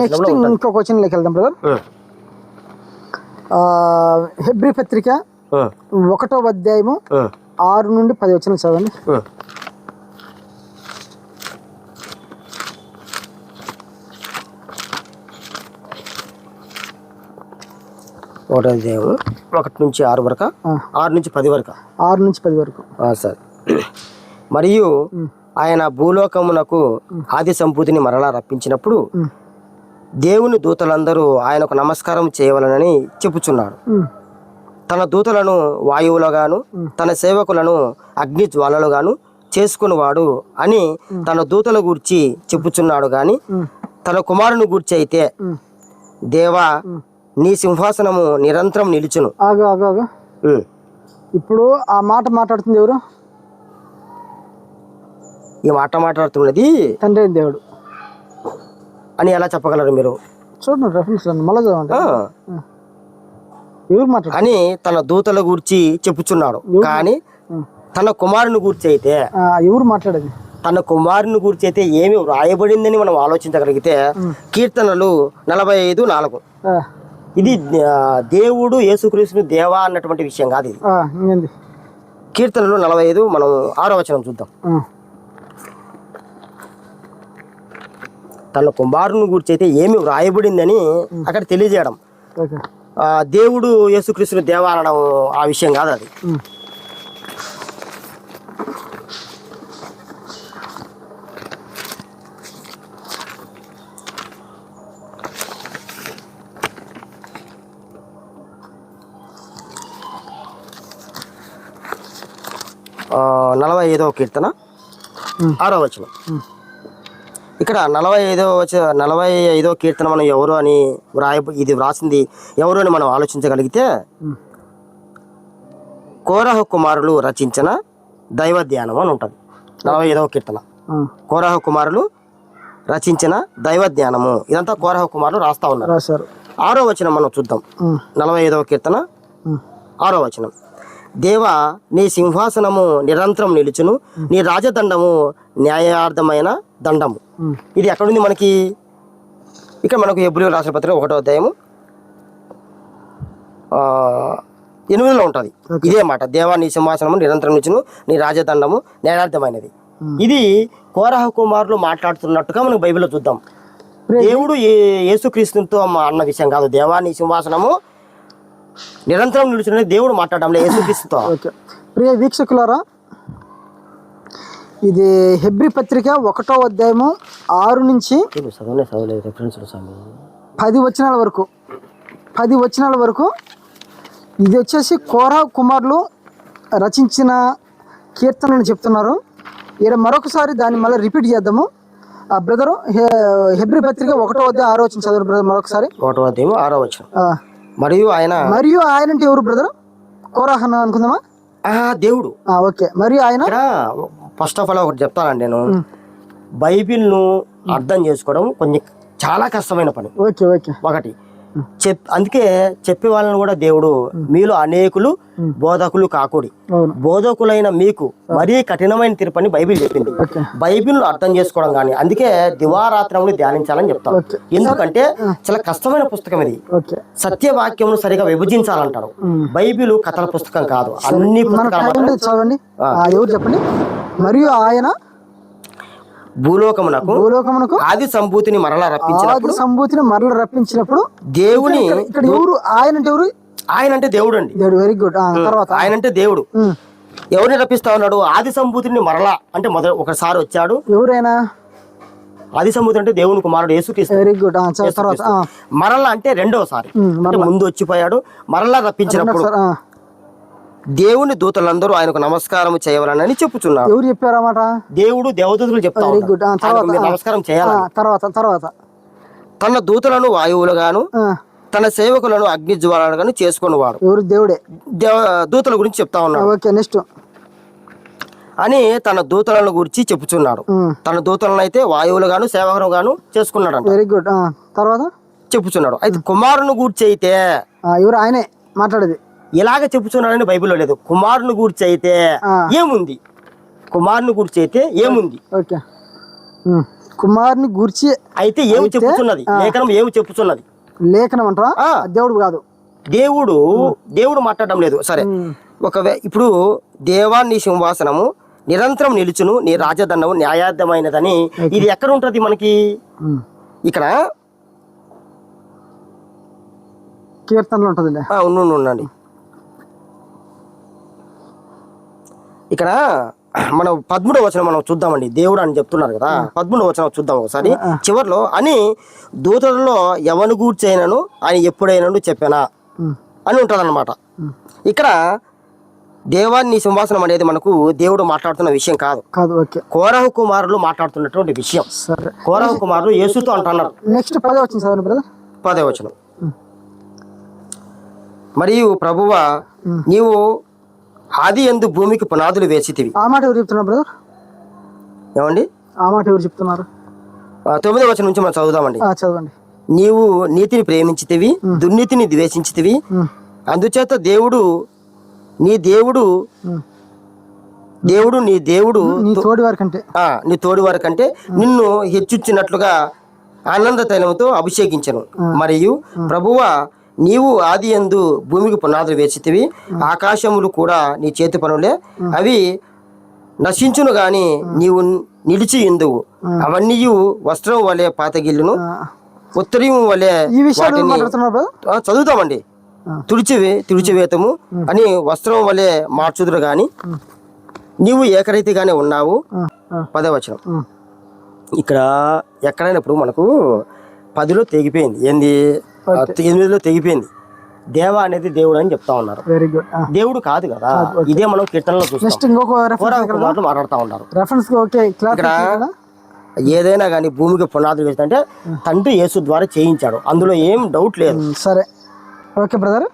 Next ఇంకో క్వశ్చన్లోకి వెళ్దాం brother. హెబ్రి పత్రిక. ఒకటో అధ్యాయము. ఆరు నుండి పది వచ్చిన చదవండి. ఒకటో అధ్యాయం ఒకటి నుంచి ఆరు వరకు. ఆరు నుంచి పది వరకు ఆరు నుంచి పది వరకు సార్ మరియు ఆయన భూలోకమునకు ఆది సంపూతిని మరలా రప్పించినప్పుడు. దేవుని దూతలందరూ ఆయనకు నమస్కారం చేయవలనని చెప్పుచున్నాడు తన దూతలను వాయువులుగాను తన సేవకులను అగ్ని జ్వాలలుగాను చేసుకునివాడు అని తన దూతల గూర్చి చెప్పుచున్నాడు గాని తన కుమారుని గూర్చి అయితే. దేవా నీ సింహాసనము నిరంతరం నిలుచును. ఇప్పుడు ఆ మాట మాట్లాడుతుంది ఎవరు? ఈ మాట మాట్లాడుతున్నది తండ్రి దేవుడు. అని ఎలా చెప్పగలరు మీరు? చూడండి రెఫరెన్స్ రండి మళ్ళీ చదవండి. ఆ. ఎవరు మాట్లాడు అని తన దూతల గూర్చి చెప్పుచున్నాడు. కానీ. తన కుమారుని గూర్చి అయితే ఎవరు మాట్లాడేది? తన కుమారుని గురించి అయితే ఏమి వ్రాయబడిందని మనం ఆలోచించగలిగితే కీర్తనలు నలభై ఐదు నాలుగు. ఇది దేవుడు యేసుక్రీస్తుని దేవా అన్నటువంటి విషయం కాదు ఇది. కీర్తనలు నలభై ఐదు మనం ఆరో వచనం చూద్దాం. తన కుమారుని గురించి అయితే ఏమి వ్రాయబడిందని అక్కడ తెలియజేయడం. దేవుడు యేసుక్రీస్తుని దేవా అనడం ఆ విషయం కాదు అది. నలభై ఐదవ కీర్తన. ఆరో వచనం. ఉం. ఇక్కడ నలభై ఐదో నలభై ఐదో కీర్తన మనం ఎవరు అని వ్రాయ ఇది వ్రాసింది ఎవరు అని మనం ఆలోచించగలిగితే. కోరహ కుమారులు రచించిన దైవ ధ్యానం అని ఉంటుంది. నలభై ఐదవ కీర్తన. కోరహ కుమారులు రచించిన దైవ ధ్యానము. ఇదంతా కోరహ కుమారులు రాస్తా ఉన్నారు. ఆరో వచనం మనం చూద్దాం. నలభై ఐదవ కీర్తన. ఆరో వచనం. దేవా నీ సింహాసనము నిరంతరం నిలుచును. నీ రాజదండము న్యాయార్థమైన దండము. ఇది ఎక్కడుంది మనకి? ఇక్కడ మనకు ఎబ్రిల్ రాసిన పత్రిక ఒకటో అధ్యాయము. ఆ, ఎనిమిదిలో ఉంటుంది. ఇదే మాట. దేవా నీ సింహాసనము నిరంతరం నిలుచును. నీ రాజదండము న్యాయార్థమైనది. ఇది కోరహ కుమారులు మాట్లాడుతున్నట్టుగా మనకు బైబిల్లో చూద్దాం. దేవుడు ఏ- యేసుక్రీస్తుతో అన్న విషయం కాదు. దేవా నీ సింహాసనము నిరంతరం నిలుచున్నది దేవుడు మాట్లాడడం లేదు యేసుక్రీస్తుతో. ఓకే. ప్రియ వీక్షకులారా ఇది హెబ్రి పత్రిక ఒకటో అధ్యాయము ఆరు నుంచి పది వచనాల వరకు పది వచనాల వరకు ఇది వచ్చేసి కోర కుమారులు రచించిన కీర్తనని చెప్తున్నారు. ఇక్కడ మరొకసారి దాన్ని మళ్ళీ రిపీట్ చేద్దాము. ఆ బ్రదరు హెబ్రి పత్రిక ఒకటో అధ్యాయం ఆరో వచ్చిన చదువు బ్రదర్ మరొకసారి. ఒకటో అధ్యాయము ఆరో వచ్చిన మరియు ఆయన మరియు ఆయన అంటే ఎవరు బ్రదర్ కోరాహన అనుకుందామా? ఆ దేవుడు. ఓకే. మరియు ఆయన? ఫస్ట్ ఆఫ్ ఆల్ ఒకటి చెప్తానండి నేను. బైబిల్ను అర్థం చేసుకోవడం కొంచెం చాలా కష్టమైన పని. Okay okay. ఒకటి చెప్ అందుకే చెప్పే వాళ్ళని కూడా దేవుడు మీలో అనేకులు బోధకులు కాకూడి. బోధకులైన మీకు మరీ కఠినమైన తీర్పని బైబిల్ చెప్పింది. బైబిల్ అర్థం చేసుకోవడం కానీ అందుకే దివారాత్రములు ధ్యానించాలని చెప్తాం. ఎందుకంటే చాలా కష్టమైన పుస్తకం ఇది. ఓకే. సత్యవాక్యమును సరిగా విభజించాలంటారు. బైబిల్ కథల పుస్తకం కాదు. అన్ని చదవండి ఎవరు చెప్పండి? మరియు ఆయన భూలోకమునకు భూలోకమునకు ఆది సంభూతిని మరలా రప్పించిన ఆది సంభూతిని మరల రప్పించినప్పుడు దేవుని ఇక్కడ- ఎవరు? ఆయన అంటే ఎవరు? ఆయన అంటే దేవుడు అండి దేవుడు వెరీ గుడ్ తర్వాత. ఆయన అంటే దేవుడు. ఎవరిని రప్పిస్తా ఉన్నాడు? ఆది సంభూతిని మరలా అంటే మొదట ఒకసారి వచ్చాడు. ఎవరైనా? ఆది సంభూతి అంటే దేవుని కుమారుడు యేసుక్రీస్తు. వెరీ గుడ్ తర్వాత మరలా అంటే రెండోసారి. ముందు వచ్చిపోయాడు. మరలా రప్పించినప్పుడు. దేవుని దూతలందరూ ఆయనకు నమస్కారం చేయవలనని చెప్పుచున్నారు. ఎవరు చెప్పారన్నమాట దేవుడు దేవదూతలు చెప్తా వెరీ గుడ్ ఉన్నారు. ఆయనకు మీరు నమస్కారం చేయాలి తర్వాత తర్వాత. తన దూతలను వాయువులుగాను తన సేవకులను అగ్ని జ్వాలలుగాను చేసుకునేవాడు ఎవరు? దేవుడే. దేవ దూతల గురించి చెప్తా ఉన్నాడు. Okay next. అని తన దూతలను గురించి చెప్పుచున్నాడు తన దూతలను అయితే వాయువులుగాను సేవకులుగాను చేసుకున్నాడు వెరీ గుడ్ తర్వాత? చెప్పుచున్నాడు. అయితే కుమారుని గూర్చి అయితే ఎవరు? ఆయనే మాట్లాడేది. ఇలాగ చెప్పుచున్నాడని బైబిల్లో లేదు. కుమారుని గూర్చి అయితే. ఏముంది? కుమారుని గూర్చి అయితే ఏముంది? ఓకే. కుమారుని గూర్చి అయితే ఏమి చెప్పుచున్నది? లేఖనం ఏమి చెప్పుచున్నది? లేఖనం అంటారా? దేవుడు కాదు. దేవుడు దేవుడు మాట్లాడడం లేదు. సరే. ఒకవే ఇప్పుడు దేవా నీ సింహాసనము నిరంతరం నిలుచును నీ రాజదండము న్యాయార్థమైనదని ఇది ఎక్కడ ఉంటది మనకి. ఇక్కడ? కీర్తనలో ఉండు, ఉండండి. ఇక్కడ మనం పద్మూడవ వచనం మనం చూద్దామండి. దేవుడు అని చెప్తున్నారు కదా. పద్మూడవ వచనం చూద్దాం ఒకసారి. చివర్లో అని దూతలలో ఎవను గూర్చైనను ఆయన ఎప్పుడైనను చెప్పానా. అని ఉంటుందన్నమాట. ఇక్కడ దేవాన్ని సింహాసనం అనేది మనకు దేవుడు మాట్లాడుతున్న విషయం కాదు. కాదు ఓకే. కోరహ కుమారులు మాట్లాడుతున్నటువంటి విషయం. కోరహ కుమారులు యేసుతో అంటున్నారు. నెక్స్ట్ పదే వచ్చింది చదవండి బ్రదర్. పదే వచనం. మరియు ప్రభువ నీవు ఆది ఎందు భూమికి పునాదులు వేసితివి. ఆ మాట ఎవరు చెప్తున్నారు బ్రదర్ ఏమండి? ఆ మాట ఎవరు చెప్తున్నారు? తొమ్మిదో వచనం నుంచి మనం చదువుదామండి. చదవండి. నీవు నీతిని ప్రేమించితివి దుర్నీతిని ద్వేషించితివి. అందుచేత దేవుడు నీ దేవుడు. దేవుడు నీ దేవుడు నీ తోడి వారి కంటే. ఆ, నీ తోడి వారి కంటే నిన్ను హెచ్చుచ్చినట్లుగా ఆనంద తైలముతో అభిషేకించను మరియు ప్రభువ నీవు ఆది ఎందు భూమికి పునాదులు వేసితివి ఆకాశములు కూడా నీ చేతి పనులే. అవి నశించును గాని నీవు నిలిచి ఎందువు అవన్నీ వస్త్రం వలె పాతగిల్లును ఉత్తరీయం వలె చదువుతామండి. తుడిచివే తుడిచివేతము అని వస్త్రం వలె మార్చుదురు గాని నీవు ఏకరీతిగానే ఉన్నావు. పదవచనం. ఇక్కడ ఎక్కడైనా ఇప్పుడు మనకు పదిలో తెగిపోయింది. ఏంది? ఎనిమిదిలో తెగిపోయింది. దేవ అనేది దేవుడు అని చెప్తా ఉన్నారు. వెరీ గుడ్ దేవుడు కాదు కదా. ఇదే మనం కీర్తనలో చూస్తాం. మాట్లాడుతూ ఉన్నారు. రెఫరెన్స్ ఓకే క్లాస్ ఇక్కడ ఏదైనా కానీ భూమికి పునాదులు వేస్తుంటే తండ్రి యేసు ద్వారా చేయించాడు. అందులో ఏం డౌట్ లేదు. సరే. Okay brother.